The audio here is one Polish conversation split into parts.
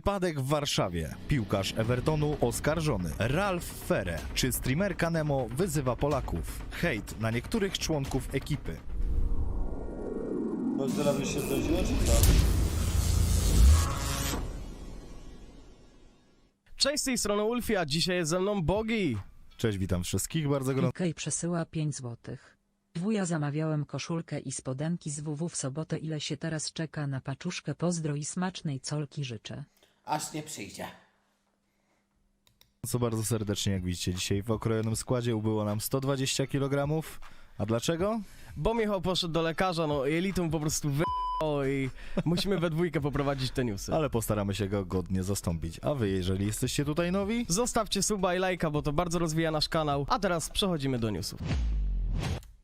Wypadek w Warszawie. Piłkarz Evertonu oskarżony. Ralf Fere. Czy streamerka Nemo wyzywa Polaków? Hejt na niektórych członków ekipy. Się czy co? Cześć z tej strony Ulfi, a dzisiaj jest ze mną Bogi. Cześć, witam wszystkich bardzo gorąco. Kej przesyła 5 złotych. Wuja zamawiałem koszulkę i spodenki z WW w sobotę ile się teraz czeka na paczuszkę pozdro i smacznej colki życzę. Aż nie przyjdzie. bardzo serdecznie, jak widzicie, dzisiaj w okrojonym składzie ubyło nam 120 kg. A dlaczego? Bo Michał poszedł do lekarza, no jelitą po prostu wy... i musimy we dwójkę poprowadzić te newsy. Ale postaramy się go godnie zastąpić. A wy, jeżeli jesteście tutaj nowi, Zostawcie suba i lajka, bo to bardzo rozwija nasz kanał. A teraz przechodzimy do newsów.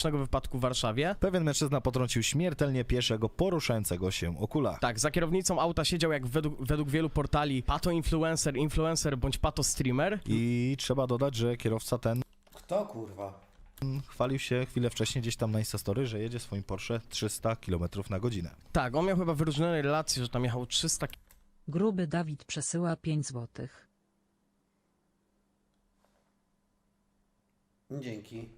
Wypadku w Warszawie. pewien mężczyzna potrącił śmiertelnie pieszego poruszającego się o kulach. Tak, za kierownicą auta siedział jak według, według wielu portali pato influencer, influencer bądź pato streamer. I trzeba dodać, że kierowca ten Kto kurwa? chwalił się chwilę wcześniej gdzieś tam na Instastory, że jedzie swoim Porsche 300 km na godzinę. Tak, on miał chyba wyróżnione relacje, że tam jechał 300 Gruby Dawid przesyła 5 złotych. Dzięki.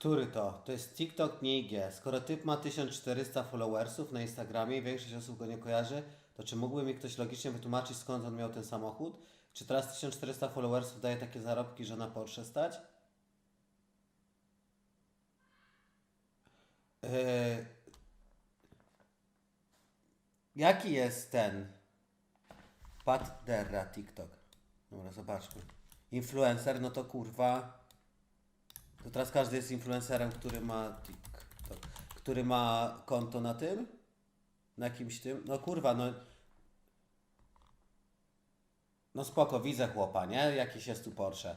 Który to? To jest TikTok, nie IG. Skoro typ ma 1400 followersów na Instagramie i większość osób go nie kojarzy, to czy mógłby mi ktoś logicznie wytłumaczyć skąd on miał ten samochód? Czy teraz 1400 followersów daje takie zarobki, że na Porsche stać? Yy... Jaki jest ten? Pat Derra TikTok. Dobra, zobaczmy. Influencer, no to kurwa. To teraz każdy jest influencerem, który ma TikTok. Który ma konto na tym? Na jakimś tym? No kurwa, no. No spoko, widzę chłopa, nie? Jakiś jest tu Porsche.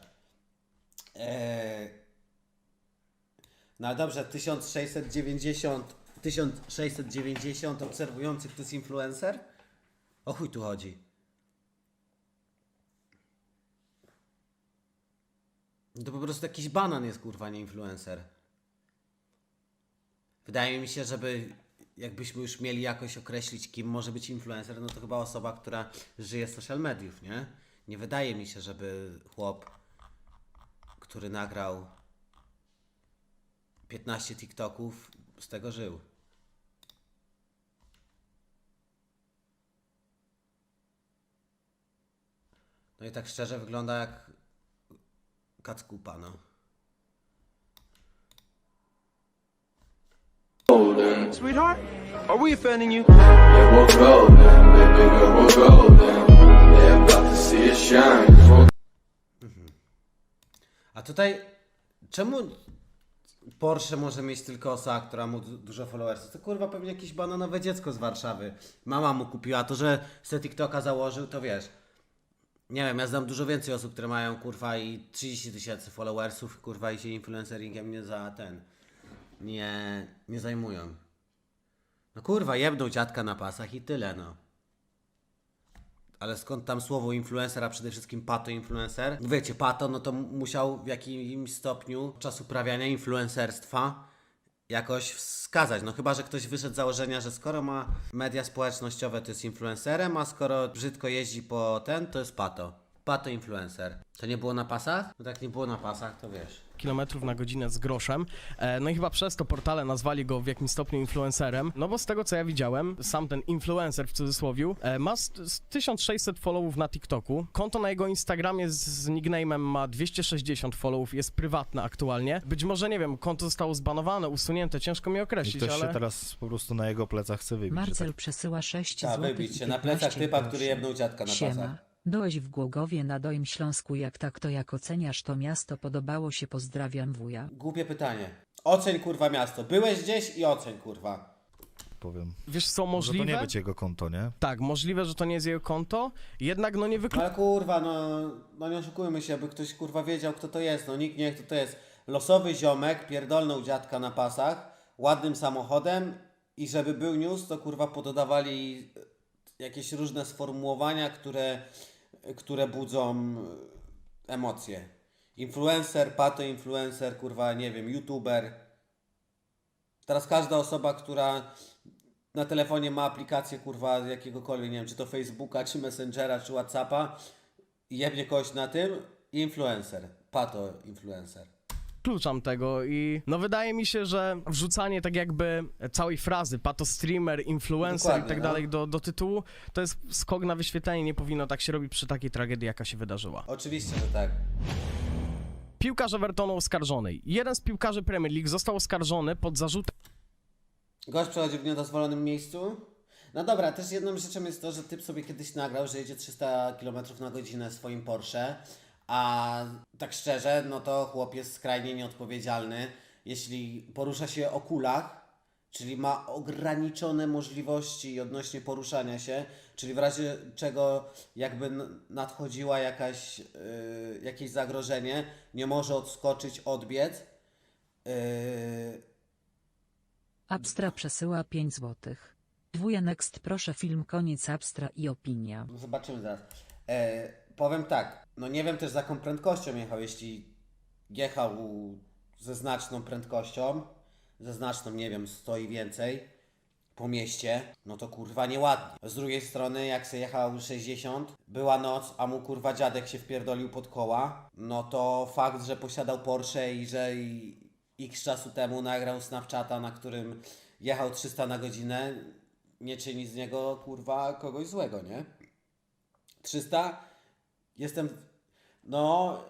Eee... No dobrze, 1690, 1690 obserwujących to jest influencer? O chuj tu chodzi. To po prostu jakiś banan jest kurwa, nie influencer. Wydaje mi się, żeby jakbyśmy już mieli jakoś określić, kim może być influencer, no to chyba osoba, która żyje z social mediów, nie? Nie wydaje mi się, żeby chłop, który nagrał 15 TikToków, z tego żył. No i tak szczerze wygląda jak kackupa, no. Sweetheart, are we offending you? Yeah, we're golden, baby girl, we're golden. They're about to see us shine. A tutaj czemu Porsche może mieć tylko osoba, która ma du- dużo followersów? To kurwa pewnie jakieś bananowe dziecko z Warszawy. Mama mu kupiła to, że se TikToka założył, to wiesz. Nie wiem, ja znam dużo więcej osób, które mają kurwa i 30 tysięcy followersów, kurwa i się influenceringiem nie za ten. Nie, nie zajmują. No kurwa, jebną dziadka na pasach i tyle, no. Ale skąd tam słowo influencer, a przede wszystkim pato influencer? Wiecie, pato, no to musiał w jakimś stopniu czas uprawiania influencerstwa jakoś wskazać. No chyba, że ktoś wyszedł z założenia, że skoro ma media społecznościowe, to jest influencerem, a skoro brzydko jeździ po ten, to jest pato. Pato influencer. To nie było na pasach? No tak nie było na pasach, to wiesz. Km na godzinę z groszem. E, No i chyba przez to portale nazwali go w jakimś stopniu influencerem. No bo z tego co ja widziałem, sam ten influencer w cudzysłowie e, ma st- s- 1600 followów na TikToku. Konto na jego Instagramie z, z nickname'em ma 260 followów, jest prywatne aktualnie. Być może, nie wiem, konto zostało zbanowane, usunięte, ciężko mi I określić, ktoś ale... się teraz po prostu na jego plecach chce wybić. Marcel tak przesyła 6 Trzeba złotych wybić i się na 15 plecach typa, który jebnął dziadka na Siema. pasach. Byłeś w Głogowie na Doim Śląsku jak tak to jak oceniasz to miasto podobało się pozdrawiam wuja. Głupie pytanie. Oceń kurwa miasto. Byłeś gdzieś i oceń kurwa. powiem. Wiesz co, Może możliwe? to nie być jego konto, nie? Tak, możliwe, że to nie jest jego konto, jednak no nie No wyklucza ale kurwa, no, no nie oszukujmy się, by ktoś kurwa wiedział kto to jest. No nikt nie wie kto to jest. Losowy ziomek pierdolnął dziadka na pasach, ładnym samochodem i żeby był news, to kurwa pododawali jakieś różne sformułowania, które, które budzą emocje. Influencer, pato influencer, kurwa, nie wiem, youtuber. Teraz każda osoba, która na telefonie ma aplikację kurwa jakiegokolwiek, nie wiem, czy to Facebooka, czy Messengera, czy Whatsappa jebnie kogoś na tym, influencer, pato influencer. Wykluczam tego i no wydaje mi się, że wrzucanie tak jakby całej frazy pato streamer, influencer Dokładnie, i tak no. dalej do, do tytułu, to jest skok na wyświetlenie, nie powinno tak się robić przy takiej tragedii, jaka się wydarzyła. Oczywiście, że tak. Piłkarz Evertonu oskarżony. Jeden z piłkarzy Premier League został oskarżony pod zarzutem Gość przechodzi w niedozwolonym miejscu. No dobra, też jedną rzeczą jest to, że typ sobie kiedyś nagrał, że jedzie 300 km na godzinę swoim Porsche, a tak szczerze, no to chłop jest skrajnie nieodpowiedzialny, jeśli porusza się o kulach, czyli ma ograniczone możliwości odnośnie poruszania się, czyli w razie czego jakby nadchodziła jakaś, yy, jakieś zagrożenie, nie może odskoczyć, odbiec. Yy, Abstra przesyła 5 złotych. Dwuja next proszę film koniec Abstra i opinia. Zobaczymy zaraz. E, powiem tak, no nie wiem też za jaką prędkością jechał, jeśli jechał ze znaczną prędkością, ze znaczną, nie wiem, 100 i więcej po mieście, no to kurwa nieładnie. Z drugiej strony, jak se jechał 60, była noc, a mu kurwa dziadek się wpierdolił pod koła, no to fakt, że posiadał Porsche i że x czasu temu nagrał Snapchata, na którym jechał 300 na godzinę, nie czyni z niego kurwa kogoś złego, nie? 300 jestem. No.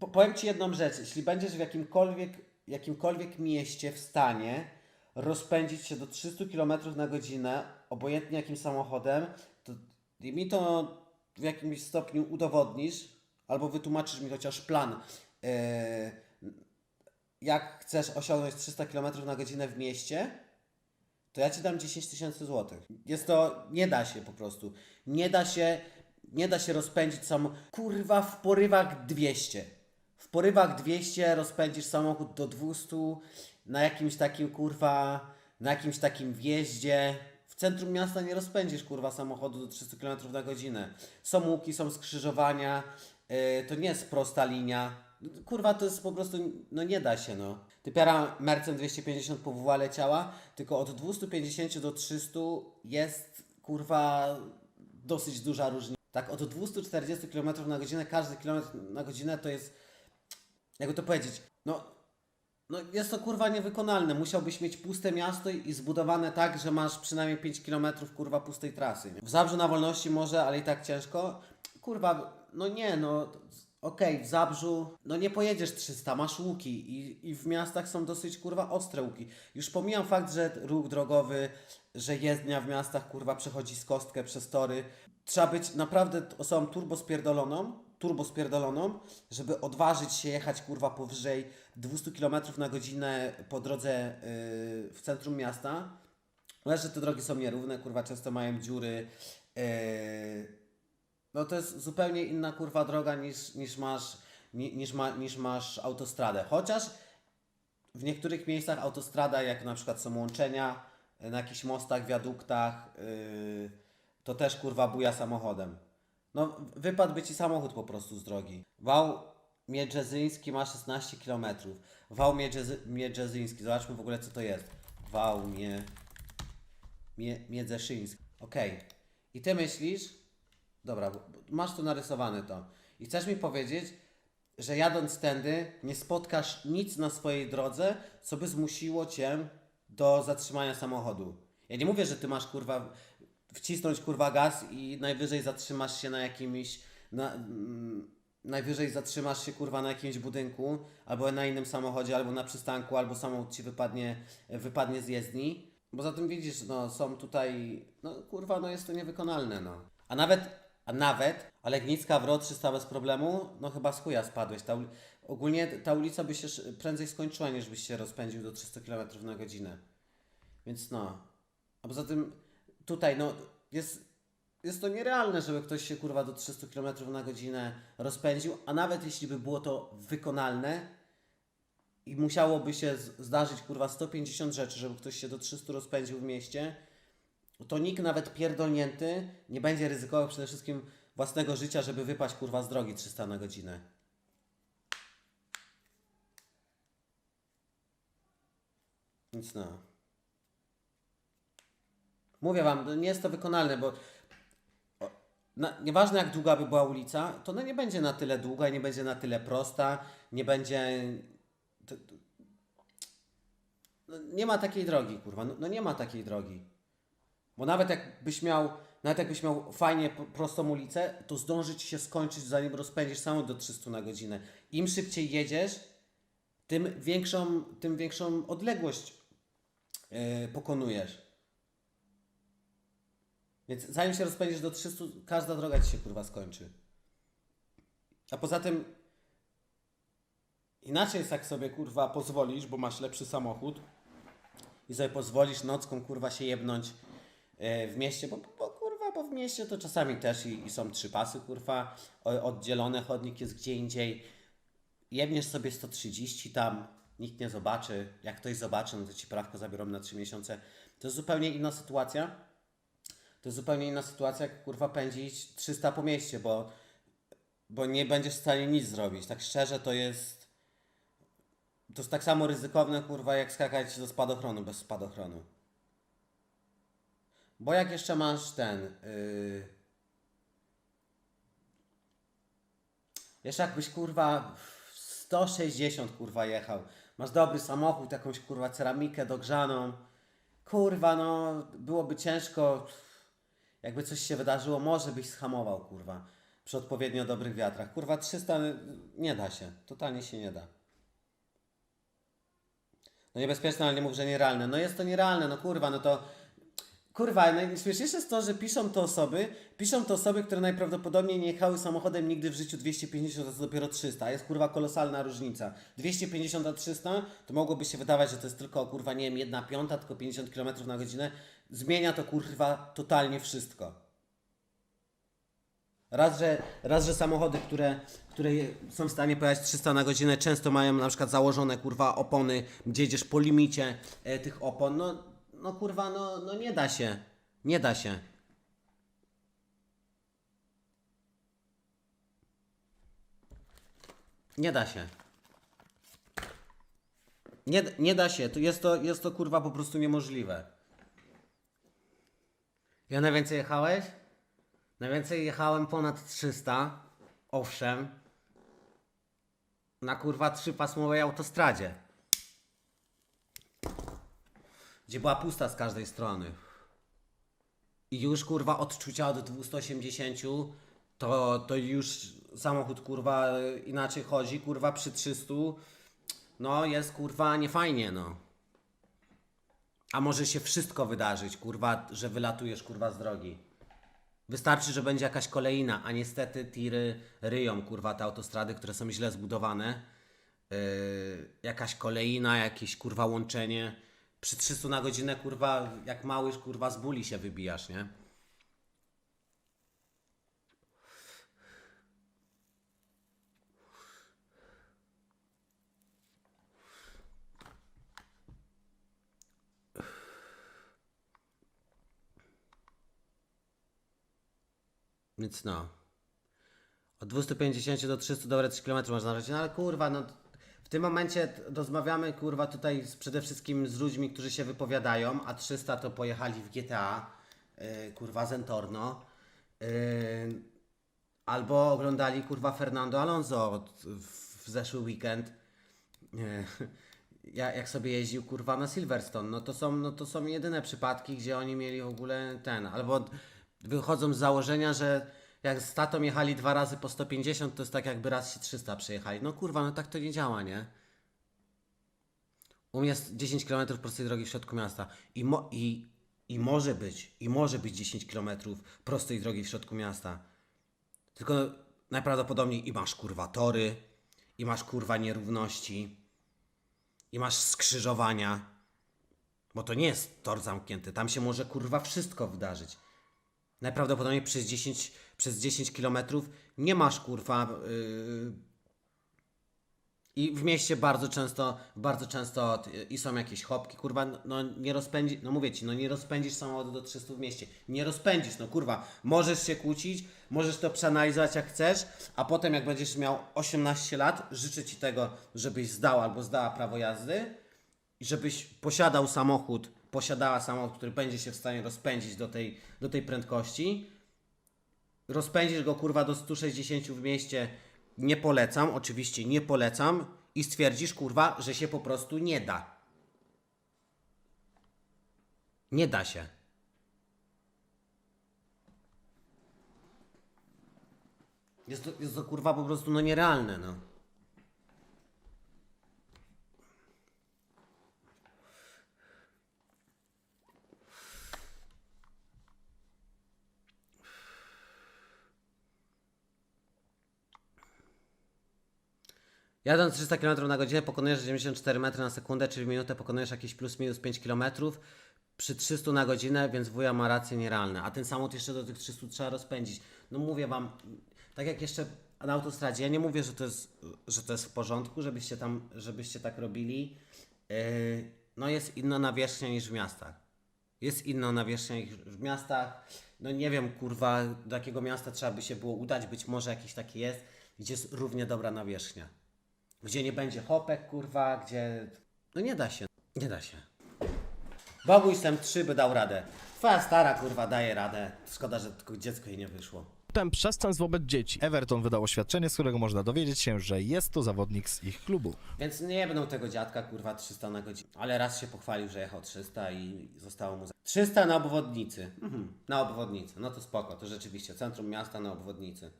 po- Powiem Ci jedną rzecz. Jeśli będziesz w jakimkolwiek, jakimkolwiek mieście w stanie rozpędzić się do 300 km na godzinę, obojętnie jakim samochodem, to mi to w jakimś stopniu udowodnisz, albo wytłumaczysz mi chociaż plan, yy, jak chcesz osiągnąć 300 km na godzinę w mieście, to ja ci dam 10 tysięcy złotych. Jest to, nie da się po prostu. Nie da się, nie da się rozpędzić sam, kurwa, w porywach 200. W porywach 200 rozpędzisz samochód do 200 na jakimś takim, kurwa, na jakimś takim wjeździe. W centrum miasta nie rozpędzisz, kurwa, samochodu do 300 km na godzinę. Są łuki, są skrzyżowania, yy, to nie jest prosta linia. Kurwa, to jest po prostu, no nie da się, no. Typiara Mercem 250 po WW leciała, tylko od 250 do 300 jest, kurwa, dosyć duża różnica. Tak, od 240 km na godzinę, każdy kilometr na godzinę to jest, jakby to powiedzieć, no, no jest to kurwa niewykonalne. Musiałbyś mieć puste miasto i zbudowane tak, że masz przynajmniej 5 km kurwa pustej trasy. Nie? W Zabrzu na wolności może, ale i tak ciężko. Kurwa, no nie, no okej, w Zabrzu, no nie pojedziesz 300, masz łuki i, i w miastach są dosyć kurwa ostre łuki. Już pomijam fakt, że ruch drogowy, że jezdnia w miastach kurwa przechodzi z kostkę przez tory. Trzeba być naprawdę osobą turbo spierdoloną, turbo spierdoloną, żeby odważyć się jechać kurwa powyżej 200 km na godzinę po drodze yy, w centrum miasta. Ale że te drogi są nierówne, kurwa często mają dziury. Yy, no to jest zupełnie inna kurwa droga niż, niż, masz, ni- niż, ma, niż masz autostradę. Chociaż w niektórych miejscach autostrada, jak na przykład są łączenia na jakichś mostach, wiaduktach, yy, to też kurwa buja samochodem. No wypadłby ci samochód po prostu z drogi. Wał Miedrzezyński ma 16 km. Wał Miedrzezy- Miedrzezyński, zobaczmy w ogóle co to jest. Wał Mie... Mie... Miedzeszyński. Okej. I ty myślisz, Dobra, masz tu narysowane to. I chcesz mi powiedzieć, że jadąc tędy nie spotkasz nic na swojej drodze, co by zmusiło cię do zatrzymania samochodu. Ja nie mówię, że ty masz kurwa wcisnąć kurwa gaz i najwyżej zatrzymasz się na jakimś na, mm, najwyżej zatrzymasz się kurwa na jakimś budynku albo na innym samochodzie, albo na przystanku, albo samochód ci wypadnie, wypadnie z jezdni. Bo za tym widzisz, no są tutaj, no kurwa, no jest to niewykonalne, no. A nawet, a nawet, a Legnicka w RO 300 bez problemu, no chyba z chuja spadłeś. Ta, ogólnie ta ulica by się prędzej skończyła, niż byś się rozpędził do 300 km na godzinę. Więc no. A poza tym tutaj, no, jest, jest to nierealne, żeby ktoś się kurwa do 300 km na godzinę rozpędził, a nawet jeśli by było to wykonalne i musiałoby się zdarzyć kurwa 150 rzeczy, żeby ktoś się do 300 rozpędził w mieście, to nikt nawet pierdolnięty nie będzie ryzykował przede wszystkim własnego życia, żeby wypaść kurwa z drogi 300 na godzinę. Więc no. Mówię wam, nie jest to wykonalne, bo na, nieważne jak długa by była ulica, to ona nie będzie na tyle długa, nie będzie na tyle prosta, nie będzie... No, nie ma takiej drogi, kurwa, no, no nie ma takiej drogi. Bo nawet jakbyś miał, nawet jakbyś miał fajnie prostą ulicę, to zdąży ci się skończyć, zanim rozpędzisz samochód do 300 na godzinę. Im szybciej jedziesz, tym większą, tym większą odległość yy, pokonujesz. Więc zanim się rozpędzisz do 300, każda droga ci się kurwa skończy. A poza tym inaczej jest jak sobie kurwa pozwolisz, bo masz lepszy samochód i sobie pozwolisz nocką kurwa się jebnąć e, w mieście, bo, bo kurwa, bo w mieście to czasami też i, i są trzy pasy kurwa, oddzielone, chodnik jest gdzie indziej. Jebniesz sobie 130 tam, nikt nie zobaczy. Jak ktoś zobaczy, no to ci prawko zabiorą na 3 miesiące. To jest zupełnie inna sytuacja. To jest zupełnie inna sytuacja, jak kurwa pędzić 300 po mieście, bo, bo nie będziesz w stanie nic zrobić. Tak szczerze to jest. To jest tak samo ryzykowne, kurwa, jak skakać do spadochronu bez spadochronu. Bo jak jeszcze masz ten. Yy... Jeszcze jakbyś kurwa w 160 kurwa jechał. Masz dobry samochód, jakąś kurwa ceramikę dogrzaną. Kurwa, no byłoby ciężko. Jakby coś się wydarzyło, może byś schamował, kurwa. Przy odpowiednio dobrych wiatrach. Kurwa, 300 nie da się. Totalnie się nie da. No niebezpieczne, ale nie mów, że nierealne. No jest to nierealne, no kurwa, no to... Kurwa, najśmieszniejsze jest to, że piszą to osoby, piszą to osoby, które najprawdopodobniej nie jechały samochodem nigdy w życiu 250, a to dopiero 300. Jest kurwa kolosalna różnica. 250 a 300 to mogłoby się wydawać, że to jest tylko kurwa, nie wiem, jedna piąta, tylko 50 km na godzinę. Zmienia to kurwa totalnie wszystko. Raz, że, raz, że samochody, które, które są w stanie pojechać 300 na godzinę, często mają na przykład założone kurwa opony, gdzie jedziesz po limicie e, tych opon. No, no kurwa, no, no nie da się. Nie da się. Nie da się. Nie, nie da się. To jest, to jest to kurwa po prostu niemożliwe. Ja najwięcej jechałeś? Najwięcej jechałem ponad 300. Owszem. Na kurwa trzypasmowej autostradzie. Gdzie była pusta z każdej strony. I już kurwa odczucia od 280 to, to już samochód kurwa inaczej chodzi. Kurwa przy 300 no jest kurwa niefajnie no. A może się wszystko wydarzyć, kurwa, że wylatujesz kurwa z drogi. Wystarczy, że będzie jakaś kolejna, a niestety tiry ryją, kurwa, te autostrady, które są źle zbudowane. Yy, jakaś kolejna, jakieś kurwa łączenie. Przy 300 na godzinę, kurwa, jak małyż, kurwa, z buli się wybijasz, nie? Więc no. Od 250 do 300 dobre 3 km można narzeć. No ale kurwa, no w tym momencie rozmawiamy kurwa tutaj z, przede wszystkim z ludźmi, którzy się wypowiadają, a 300 to pojechali w GTA, yy, kurwa Zentorno. Yy, albo oglądali kurwa Fernando Alonso w, w zeszły weekend. Ja, jak sobie jeździł kurwa na Silverstone, no to są, no to są jedyne przypadki, gdzie oni mieli w ogóle ten, albo wychodzą z założenia, że jak z tatą jechali dwa razy po 150, to jest tak jakby raz się 300 przejechali. No kurwa, no tak to nie działa, nie? U mnie jest 10 km prostej drogi w środku miasta i, mo- i, i może być, i może być 10 km prostej drogi w środku miasta. Tylko najprawdopodobniej i masz kurwa tory, i masz kurwa nierówności, i masz skrzyżowania. Bo to nie jest tor zamknięty, tam się może kurwa wszystko wydarzyć. Najprawdopodobniej przez 10, przez 10 km nie masz kurwa. Yy... I w mieście bardzo często, bardzo często i są jakieś chopki, kurwa, no- nie rozpędzi, no mówię ci, no nie rozpędzisz samochodu do 300 w mieście. Nie rozpędzisz, no kurwa, możesz się kłócić, możesz to przeanalizować jak chcesz, a potem jak będziesz miał 18 lat, życzę ci tego, żebyś zdał albo zdała prawo jazdy i żebyś posiadał samochód posiadała samochód, który będzie się w stanie rozpędzić do tej, do tej prędkości, rozpędzisz go kurwa do 160 w mieście, nie polecam, oczywiście nie polecam i stwierdzisz kurwa, że się po prostu nie da. Nie da się. Jest to, jest to kurwa po prostu no nierealne, no. Jadąc 300 km na godzinę pokonujesz 94 metry na sekundę, czyli w minutę pokonujesz jakieś plus minus 5 km przy 300 na godzinę, więc wuja ma rację nierealne. A ten samochód jeszcze do tych 300 trzeba rozpędzić. No mówię wam, tak jak jeszcze na autostradzie, ja nie mówię, że to jest, że to jest w porządku, żebyście tam, żebyście tak robili. Yy, no jest inna nawierzchnia niż w miastach. Jest inna nawierzchnia niż w miastach. No nie wiem, kurwa, do jakiego miasta trzeba by się było udać. Być może jakiś taki jest, gdzie jest równie dobra nawierzchnia. Gdzie nie będzie hopek, kurwa, gdzie... No nie da się, nie da się. Boguś sem 3 by dał radę. Twoja stara, kurwa, daje radę. Szkoda, że tylko dziecko jej nie wyszło. Potem przestępstw wobec dzieci. Everton wydał oświadczenie, z którego można dowiedzieć się, że jest to zawodnik z ich klubu. Więc nie będą tego dziadka, kurwa, 300 na godzinę. Ale raz się pochwalił, że jechał 300 i zostało mu... za- 300 na obwodnicy. Mhm. Na obwodnicy. No to spoko, to rzeczywiście. Centrum miasta na obwodnicy.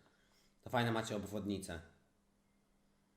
To fajne macie obwodnice.